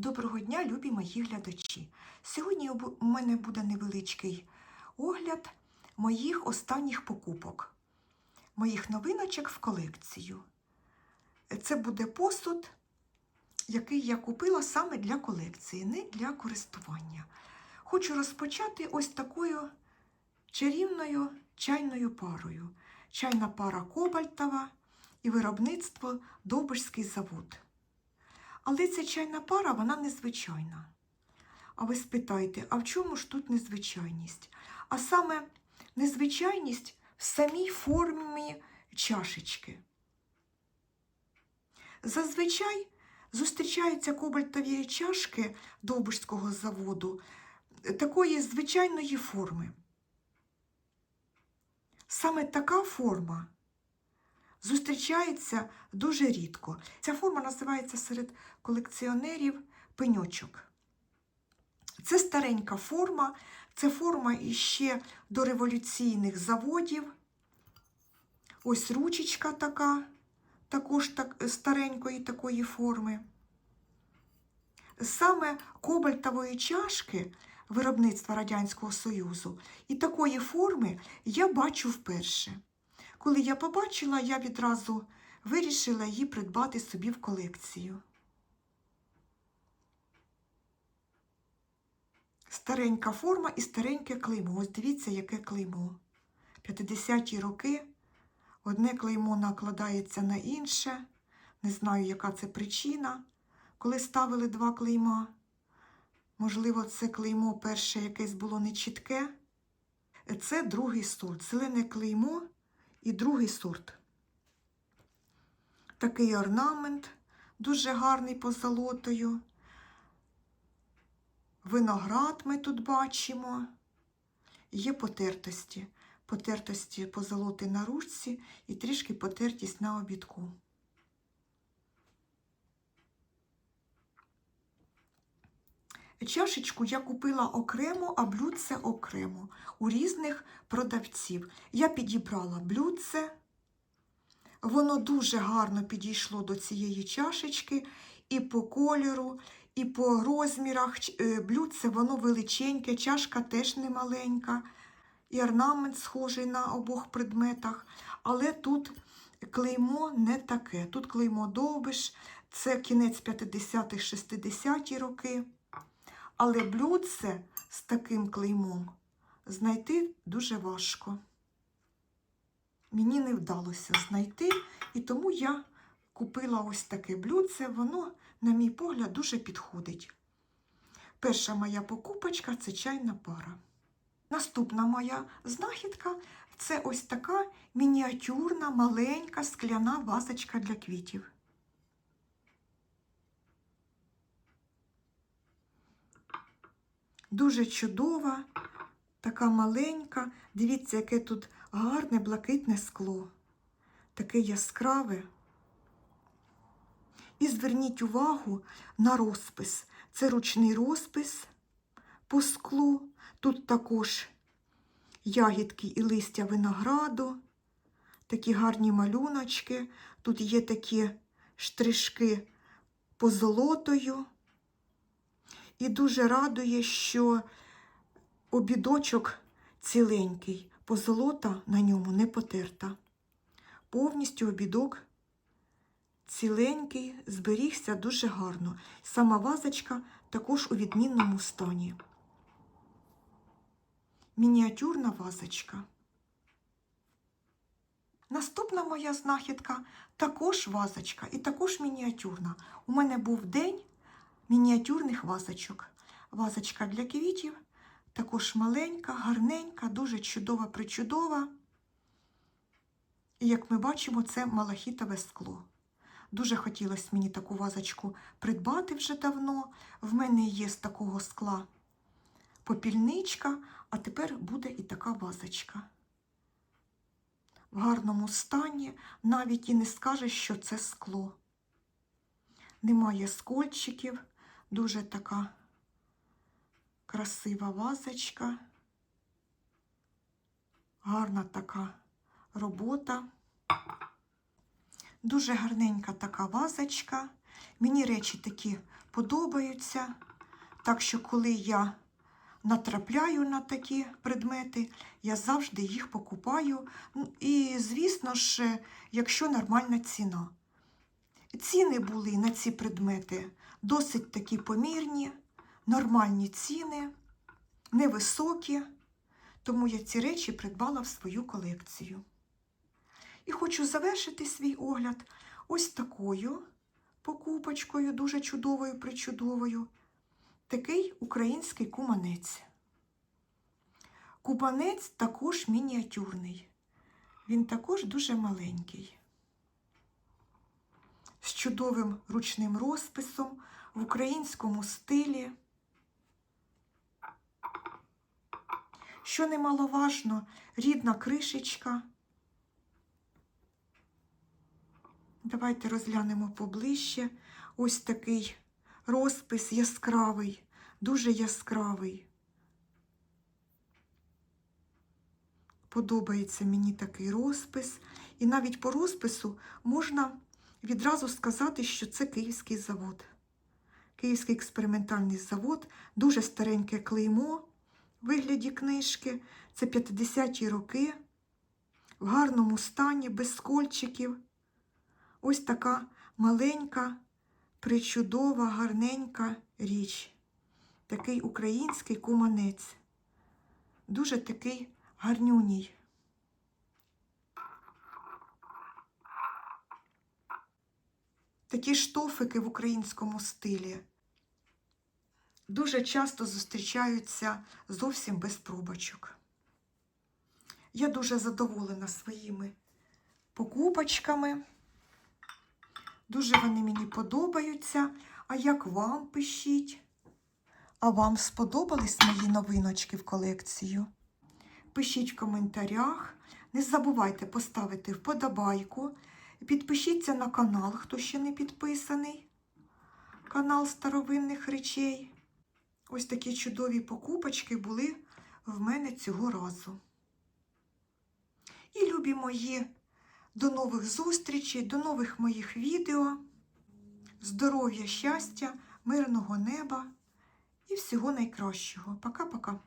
Доброго дня, любі мої глядачі. Сьогодні у мене буде невеличкий огляд моїх останніх покупок, моїх новиночок в колекцію. Це буде посуд, який я купила саме для колекції, не для користування. Хочу розпочати ось такою чарівною чайною парою. Чайна пара Кобальтова і виробництво Довбишський завод. Але ця чайна пара, вона незвичайна. А ви спитаєте, а в чому ж тут незвичайність? А саме незвичайність в самій формі чашечки. Зазвичай зустрічаються кобальтові чашки Довбишського заводу такої звичайної форми. Саме така форма зустрічається дуже рідко. Ця форма називається серед колекціонерів пеньочок. Це старенька форма, це форма іще до революційних заводів. Ось ручечка така, також так, старенької такої форми. Саме кобальтової чашки виробництва Радянського Союзу і такої форми я бачу вперше. Коли я побачила, я відразу вирішила її придбати собі в колекцію. Старенька форма і стареньке клеймо. Ось дивіться, яке клеймо. 50-ті роки одне клеймо накладається на інше. Не знаю, яка це причина, коли ставили два клейма. Можливо, це клеймо перше якесь було нечітке. Це другий сорт. Зелене клеймо і другий сорт. Такий орнамент, дуже гарний позолотою. Виноград ми тут бачимо. Є потертості. Потертості позолоти на ручці і трішки потертість на обідку. Чашечку я купила окремо, а блюдце окремо у різних продавців. Я підібрала блюдце, воно дуже гарно підійшло до цієї чашечки і по кольору, і по розмірах. Блюдце воно величеньке, чашка теж не маленька, і орнамент схожий на обох предметах. Але тут клеймо не таке. Тут клеймо довбиш, це кінець 50-х, 60-ті роки. Але блюдце з таким клеймом знайти дуже важко. Мені не вдалося знайти, і тому я купила ось таке блюдце, воно, на мій погляд, дуже підходить. Перша моя покупочка це чайна пара. Наступна моя знахідка це ось така мініатюрна, маленька скляна вазочка для квітів. Дуже чудова, така маленька. Дивіться, яке тут гарне блакитне скло, таке яскраве. І зверніть увагу на розпис. Це ручний розпис по склу. Тут також ягідки і листя винограду, такі гарні малюночки. Тут є такі штришки позолотою. І дуже радує, що обідочок ціленький, позолота на ньому не потерта. Повністю обідок ціленький, зберігся дуже гарно. Сама вазочка також у відмінному стані. Мініатюрна вазочка. Наступна моя знахідка також вазочка і також мініатюрна. У мене був день мініатюрних вазочок. Вазочка для квітів, також маленька, гарненька, дуже чудова причудова. І, як ми бачимо, це малахітове скло. Дуже хотілося мені таку вазочку придбати вже давно. В мене є з такого скла попільничка, а тепер буде і така вазочка. В гарному стані навіть і не скажеш, що це скло. Немає скольчиків, дуже така красива вазочка, гарна така робота. Дуже гарненька така вазочка. Мені речі такі подобаються. Так що, коли я натрапляю на такі предмети, я завжди їх покупаю. І, звісно ж, якщо нормальна ціна. Ціни були на ці предмети досить такі помірні, нормальні ціни, невисокі, тому я ці речі придбала в свою колекцію. І хочу завершити свій огляд ось такою покупочкою, дуже чудовою, причудовою. Такий український куманець. Куманець також мініатюрний. Він також дуже маленький. Чудовим ручним розписом в українському стилі. Що немаловажно, рідна кришечка. Давайте розглянемо поближче. Ось такий розпис яскравий, дуже яскравий. Подобається мені такий розпис. І навіть по розпису можна відразу сказати, що це Київський завод. Київський експериментальний завод, дуже стареньке клеймо в вигляді книжки. Це 50-ті роки, в гарному стані, без скольчиків. Ось така маленька, причудова, гарненька річ. Такий український куманець. Дуже такий гарнюній. Такі штофики в українському стилі дуже часто зустрічаються зовсім без пробочок. Я дуже задоволена своїми покупочками. Дуже вони мені подобаються. А як вам пишіть? А вам сподобались мої новиночки в колекцію? Пишіть в коментарях. Не забувайте поставити вподобайку. Підпишіться на канал, хто ще не підписаний. Канал старовинних речей. Ось такі чудові покупочки були в мене цього разу. І любі мої, до нових зустрічей, до нових моїх відео. Здоров'я, щастя, мирного неба і всього найкращого. Пока-пока.